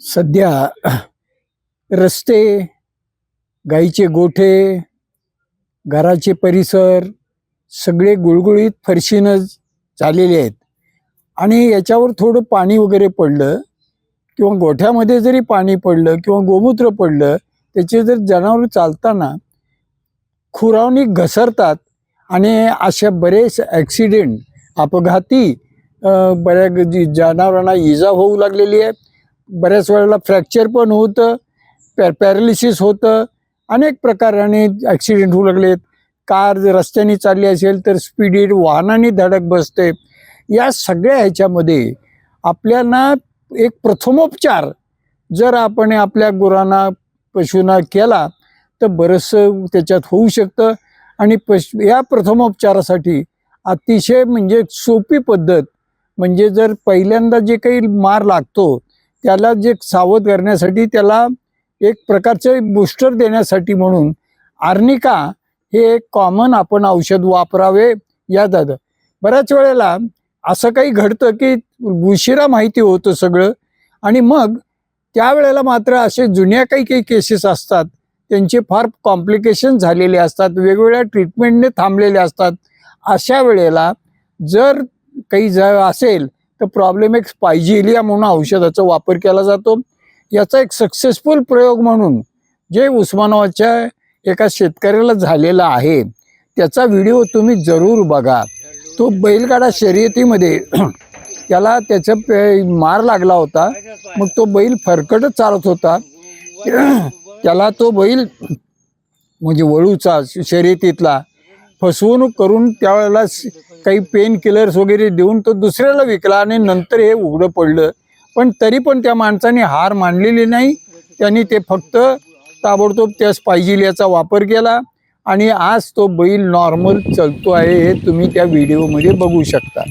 सध्या रस्ते गाईचे गोठे घराचे परिसर सगळे गुळगुळीत फरशीनं झालेले आहेत. आणि याच्यावर थोडं पाणी वगैरे पडलं किंवा गोठ्यामध्ये जरी पाणी पडलं किंवा गोमूत्र पडलं त्याचे जर जनावर चालताना खुरावणी घसरतात आणि अशा बरेच ॲक्सिडेंट अपघाती बऱ्या जनावरांना इजा होऊ लागलेली आहे. बऱ्याच वेळेला फ्रॅक्चर पण होतं पॅ पॅरालिसिस होतं अनेक प्रकाराने ॲक्सिडेंट होऊ लागलेत. कार जर रस्त्याने चालली असेल तर स्पीडीड वाहनाने धडक बसते. या सगळ्या ह्याच्यामध्ये आपल्याला एक प्रथमोपचार जर आपण आपल्या गुरांना पशूंना केला तर बरंचसं त्याच्यात होऊ शकतं. आणि पश या प्रथमोपचारासाठी अतिशय म्हणजे सोपी पद्धत म्हणजे जर पहिल्यांदा जे काही मार लागतो त्याला जे सावध करण्यासाठी त्याला एक प्रकारचं बूस्टर देण्यासाठी म्हणून आर्निका हे एक कॉमन आपण औषध वापरावे या दादा बऱ्याच वेळेला असं काही घडतं की उशिरा माहिती होतं सगळं आणि मग त्यावेळेला मात्र असे जुन्या काही काही केसेस असतात. त्यांचे फार कॉम्प्लिकेशन झालेले असतात वेगवेगळ्या ट्रीटमेंटने थांबलेले असतात. अशा वेळेला जर काही ज असेल तर प्रॉब्लेम एक स्पायजिलिया म्हणून औषधाचा वापर केला जातो. याचा एक सक्सेसफुल प्रयोग म्हणून जे उस्मानाबादच्या एका शेतकऱ्याला झालेला आहे त्याचा व्हिडिओ तुम्ही जरूर बघा. तो बैलगाडा शर्यतीमध्ये त्याला त्याचा पे- मार लागला होता. मग तो बैल फरकटच चालत होता. त्याला तो बैल म्हणजे वळूचा शर्यतीतला फसवणूक करून त्यावेळेला काही पेन किलर्स वगैरे देऊन तो दुसऱ्याला विकला आणि नंतर हे उघडं पडलं. पण तरी पण त्या माणसाने हार मानलेली नाही. त्यांनी ते फक्त ताबडतोब त्या पाहिजे याचा वापर केला आणि आज तो बैल नॉर्मल चलतो आहे हे तुम्ही त्या व्हिडिओमध्ये बघू शकता.